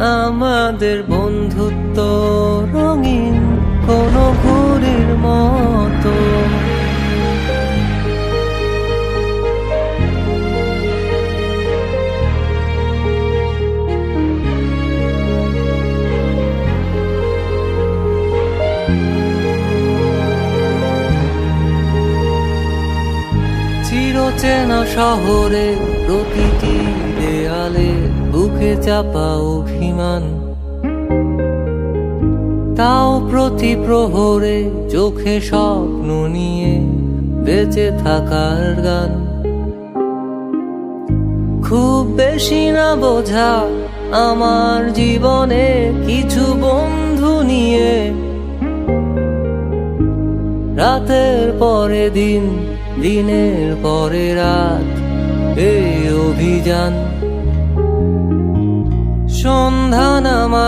আমাদের বন্ধুত্ব রঙিন কোনো ঘুরির মতো। চিরচেনা শহরে প্রতিটি দেয়ালে চাপা অভিমান। তাও প্রতি প্রহরে চোখে স্বপ্ন নিয়ে বেঁচে থাকার গান। খুব বেশি না বোঝা আমার জীবনে কিছু বন্ধু নিয়ে। রাতের পরে দিন, দিনের পরে রাত, এই অভিযান।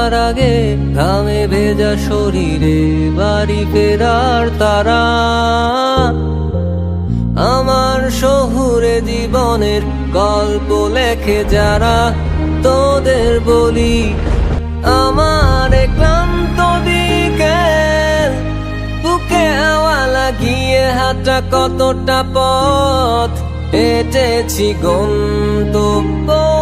নামার আগে ঘামে ভেজা শরীরে বাড়ি ফেরার তারা। আমার শহুরে জীবনের গল্প লেখে যারা, তোদের বলি আমার ক্লান্ত বিকেল। বুকে হাওয়া লাগিয়ে হাঁটা কতটা পথ হেঁটেছি গন্তব্যহীন